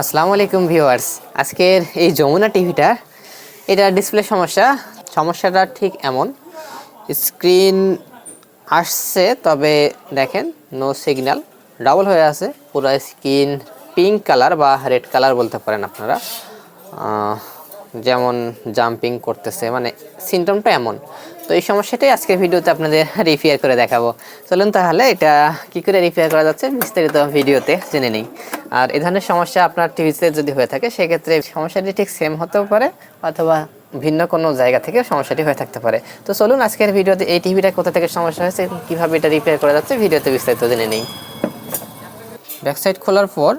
আসসালামু আলাইকুম ভিউয়ার্স। আজকের এই যমুনা টিভিটা, এটা ডিসপ্লে সমস্যা। সমস্যাটা ঠিক এমন, স্ক্রিন আসছে, তবে দেখেন নো সিগন্যাল ডাবল হয়ে আছে। পুরো স্ক্রিন পিঙ্ক কালার বা রেড কালার বলতে পারেন আপনারা। যেমন জাম্পিং করতেছে মানে সিমটমটা এমন। তো এই সমস্যাটাই আজকের ভিডিওতে আপনাদের রিপেয়ার করে দেখাবো। চলুন তাহলে এটা কি করে রিপেয়ার করা যাচ্ছে বিস্তারিত ভিডিওতে জেনে নিই। আর এ ধরনের সমস্যা আপনার টিভিতে যদি হয়ে থাকে, সেক্ষেত্রে সমস্যাটি ঠিক সেম হতেও পারে অথবা ভিন্ন কোনো জায়গা থেকে সমস্যাটি হয়ে থাকতে পারে। তো চলুন আজকের ভিডিওতে এই টিভিটা কোথা থেকে সমস্যা হয়েছে কীভাবে এটা রিপেয়ার করা যাচ্ছে ভিডিওতে বিস্তারিত জেনে নিই। ব্যাকসাইড খোলার পর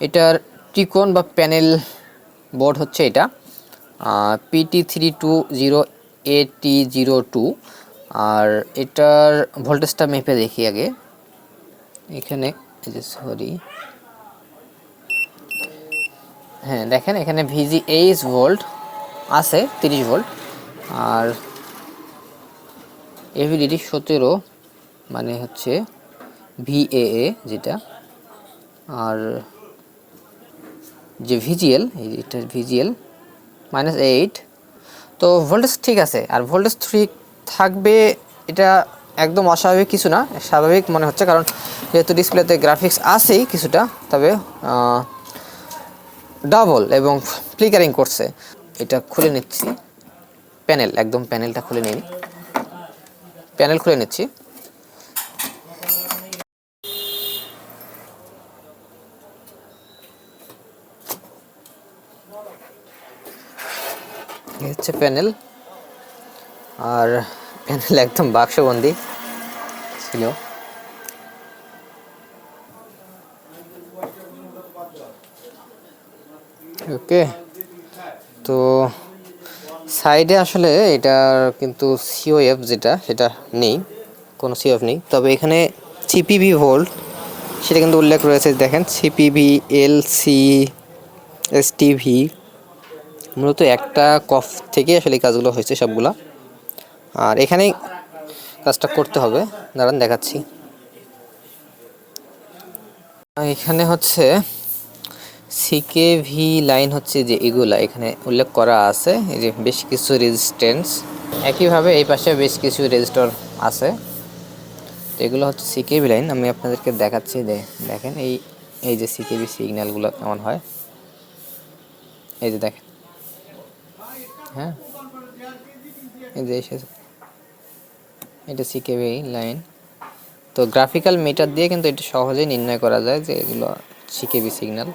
এটার ত্রিকোণ বা প্যানেল বোর্ড হচ্ছে এটা। পিটি থ্রি টু জিরো এটি জিরো টু আর এটার ভোল্টেজটা মেপে দেখি আগে। এখানে সরি হ্যাঁ দেখেন, এখানে ভিজি এইচ ভোল্ট আছে, তিরিশ ভোল্ট আর এভিডিটি সতেরো মানে হচ্ছে ভিএএ যেটা, আর যে ভিজিএল এই যে এটা ভিজিএল মাইনাস এইট তো ভোল্টেজ ঠিক আছে, আর ভোল্টেজ ঠিক থাকবে, এটা একদম অস্বাভাবিক কিছু না, স্বাভাবিক মনে হচ্ছে, কারণ যেহেতু ডিসপ্লেতে গ্রাফিক্স আছেই কিছুটা, তবে ডাবল এবং ফ্লিকারিং করছে। এটা খুলে নিচ্ছি প্যানেল একদম প্যানেলটা খুলে নিই। প্যানেল খুলে নিচ্ছি এই হচ্ছে প্যানেল। আর প্যানেল একদম বাক্সবন্দি ছিল। ওকে, তো সাইডে আসলে এটার কিন্তু সিওএফ যেটা, সেটা নেই, কোনো সিওএফ নেই। তবে এখানে সিপিভি ভোল্ট সেটা কিন্তু উল্লেখ রয়েছে, দেখেন CPV L C S TV মূলত একটা কফ থেকে আসলে কাজগুলো হয়েছে সবগুলা। আর এখানেই কাজটা করতে হবে। দাঁড়ান, দেখাচ্ছি। এখানে হচ্ছে সিকে ভি লাইন হচ্ছে যে এগুলা, এখানে উল্লেখ করা আছে। এই যে বেশ কিছু রেজিস্ট্যান্স একইভাবে এই পাশে বেশ কিছু রেজিস্টর আছে। তো এগুলো হচ্ছে সিকেবি লাইন আমি আপনাদেরকে দেখাচ্ছি দেখেন, এই এই যে সিকেবি সিগন্যালগুলো কেমন হয়। এই যে দেখেন। হ্যাঁ। এই যে এসেছে এটা সিকেবি লাইন তো গ্রাফিক্যাল মিটার দিয়ে কিন্তু এটা সহজেই নির্ণয় করা যায় যে এগুলো সিকেবি সিগন্যাল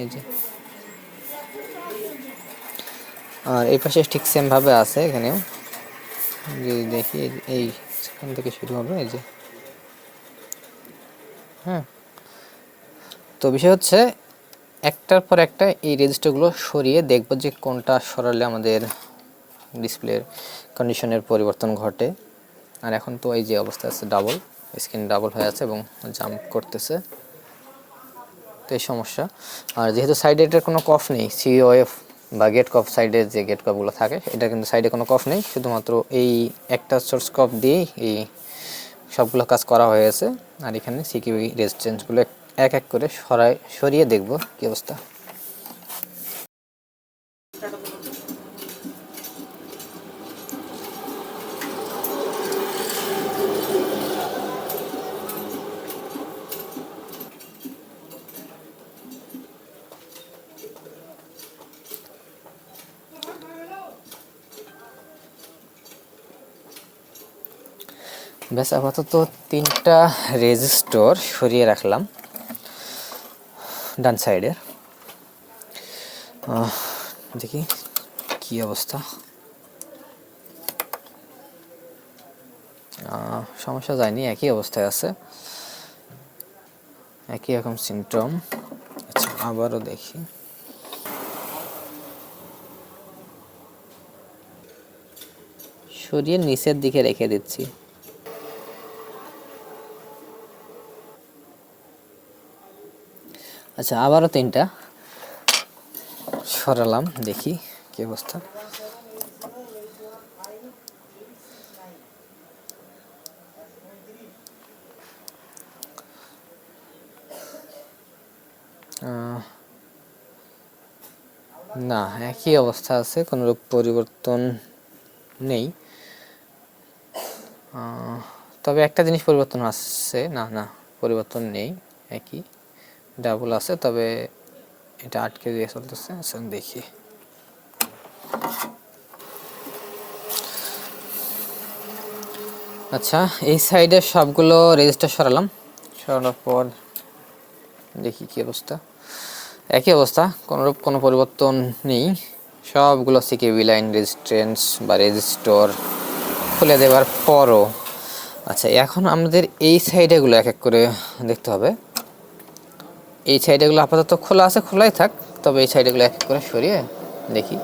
এই যে। আর এই পাশে ঠিক সেম ভাবে আছে এখানেও। যদি দেখি, এই এখান থেকে শুরু হবে, এই যে। হ্যাঁ। তো বিষয় হচ্ছে একটার পর একটা এই রেজিস্টারগুলো সরিয়ে দেখব যে কোনটা সরালে আমাদের ডিসপ্লের কন্ডিশনের পরিবর্তন ঘটে। আর এখন তো এই যে অবস্থা আছে ডাবল, স্ক্রিন ডাবল হয়ে আছে এবং জাম্প করতেছে। তো এই সমস্যা। আর যেহেতু সাইডে এটার কোনো কফ নেই সিওএফ বা গেট কফ সাইডে যে গেট কফগুলো থাকে, এটা কিন্তু সাইডে কোনো কফ নেই। শুধুমাত্র এই একটা সোর্স কফ দিয়েই এই সবগুলো কাজ করা হয়েছে আর এখানে সিকিউরি রেজিস্ট্যান্সগুলো এক এক করে সরাই সরিয়ে দেখব কি অবস্থা। ব্যাস আপাতত তিনটা রেজিস্টর সরিয়ে রাখলাম। ডান সাইডের। দেখি কি অবস্থা। সমস্যা যায়নি, একই অবস্থায় আছে। একই রকম সিমটম আচ্ছা আবারও দেখি। সরিয়ে নিচের দিকে রেখে দিচ্ছি। আচ্ছা আবারও তিনটা। সরালাম, দেখি কি অবস্থা। না, একই অবস্থা আছে কোনো রূপ পরিবর্তন নেই। তবে একটা জিনিস পরিবর্তন আসছে না না, পরিবর্তন নেই, একই। ডাবল আছে, তবে এটা আটকে দিয়ে চলতেছে আচ্ছা দেখি। আচ্ছা এই সাইডে সবগুলো রেজিস্টার সরালাম। সরানোর পর দেখি কি অবস্থা। একই অবস্থা, কোনোরূপ কোনো পরিবর্তন নেই। সবগুলো সিকেবি লাইন রেজিস্ট্রেন্স বা রেজিস্টর খুলে দেওয়ার পরও। আচ্ছা এখন আমাদের এই সাইডেগুলো এক এক করে দেখতে হবে। এই সাইডেগুলো আপাতত খোলা আছে খোলাই থাক তবে এই সাইডেগুলো এক করে সরিয়ে দেখি।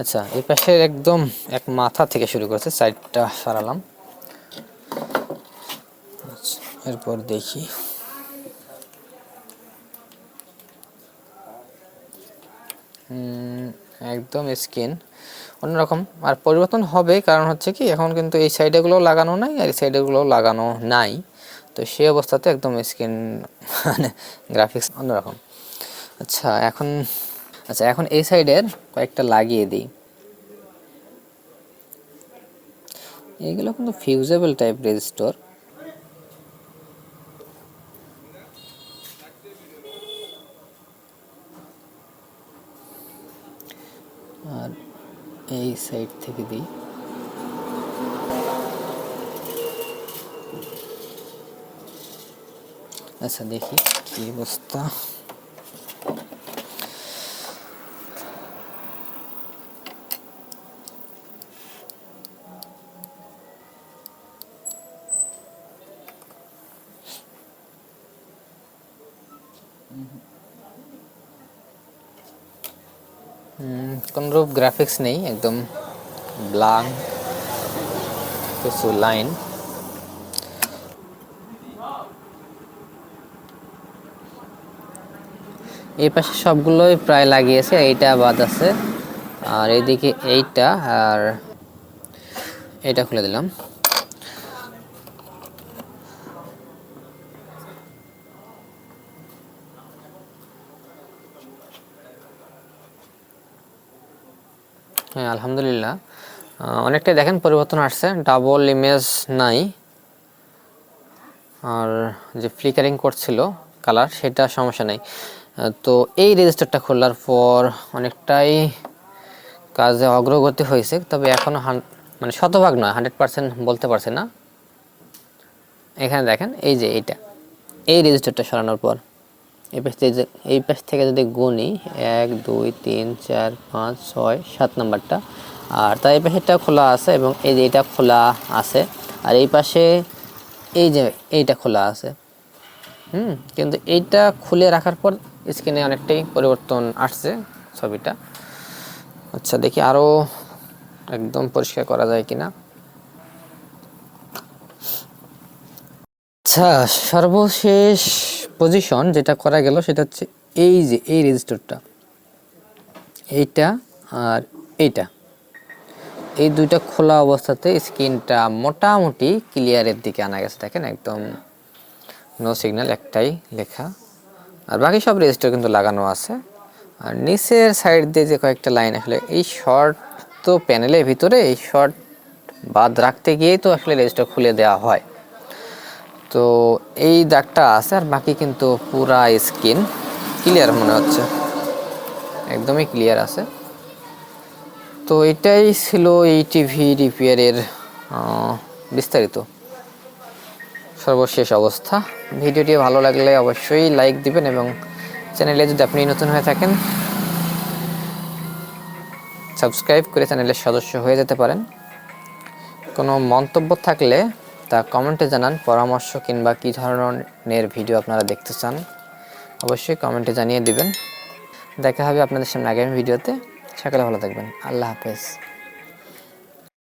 আচ্ছা এই পাশের একদম এক মাথা থেকে শুরু করেছে সাইডটা সারালাম। আচ্ছা, এরপর দেখি। একদম স্কিন অন্যরকম। আর পরিবর্তন হবে কারণ হচ্ছে কি, এখন কিন্তু এই সাইডেগুলো লাগানো নাই আর এই সাইডেগুলো লাগানো নাই। তো সেই অবস্থাতে একদম স্কিন মানে গ্রাফিক্স অন্যরকম। আচ্ছা এখন আচ্ছা এখন এই সাইডের কয়েকটা লাগিয়ে দিই। এইগুলো কিন্তু ফিউজেবল টাইপ রেজিস্টর আর এই সাইড থেকে দিই। আচ্ছা দেখি কি অবস্থা। কোনরূপ গ্রাফিক্স নেই, একদম ব্লাঙ্ক কিছু লাইন এই পাশে সবগুলোই প্রায় লাগিয়েছে, এইটা বাদ আছে। আর এইদিকে এইটা, আর এটা খুলে দিলাম। হ্যাঁ আলহামদুলিল্লাহ। অনেকটাই দেখেন পরিবর্তন আসছে ডাবল ইমেজ নাই। আর যে ফ্লিকারিং করছিল কালার সেটা সমস্যা নেই। তো এই রেজিস্টারটা খোলার পর অনেকটাই কাজে অগ্রগতি হয়েছে, তবে এখনও মানে শতভাগ নয় হান্ড্রেড পার্সেন্ট বলতে পারছে না। এখানে দেখেন, এই যে এইটা। এই রেজিস্টারটা সরানোর পর। এই পাশ থেকে এই পাশ থেকে যদি গুনি, এক, দুই, তিন, চার, পাঁচ, ছয়, সাত নাম্বারটা। আর তার এই পাশেরটা খোলা আছে এবং এই যে এটা খোলা আছে, আর এই পাশে এই যে এইটা খোলা আছে। হুম, কিন্তু এইটা খুলে রাখার পর স্ক্রিনে অনেকটাই পরিবর্তন আসছে ছবিটা। আচ্ছা দেখি আরও একদম পরিষ্কার করা যায় কিনা। আচ্ছা সর্বশেষ পজিশন যেটা করা গেল সেটা হচ্ছে এই যে, এই রেজিস্টারটা এইটা আর এইটা। এই দুইটা খোলা অবস্থাতে স্ক্রিনটা মোটামুটি ক্লিয়ারের দিকে আনা গেছে, দেখেন একদম নো সিগন্যাল একটাই লেখা। আর বাকি সব রেজিস্টার কিন্তু লাগানো আছে। আর নিচের সাইড দিয়ে যে কয়েকটা লাইন আসলে, এই শর্ট তো প্যানেলের ভিতরে, এই শর্ট বাদ রাখতে গিয়েই তো আসলে রেজিস্টার খুলে দেওয়া হয়। তো এই দাগটা আছে আর বাকি কিন্তু পুরা স্কিন ক্লিয়ার মনে হচ্ছে। একদমই ক্লিয়ার আছে। তো এটাই ছিল এই টিভি রিপেয়ারের বিস্তারিত। সর্বশেষ অবস্থা। ভিডিওটি ভালো লাগলে অবশ্যই লাইক দিবেন এবং চ্যানেলে যদি আপনি নতুন হয়ে থাকেন, সাবস্ক্রাইব করে চ্যানেলের সদস্য হয়ে যেতে পারেন। কোনো মন্তব্য থাকলে তা কমেন্টে জানান পরামর্শ কিংবা কী ধরনের ভিডিও আপনারা দেখতে চান। অবশ্যই কমেন্টে জানিয়ে দিবেন। দেখা হবে আপনাদের সামনে আগামী ভিডিওতে। সকালে ভালো থাকবেন। আল্লাহ হাফেজ।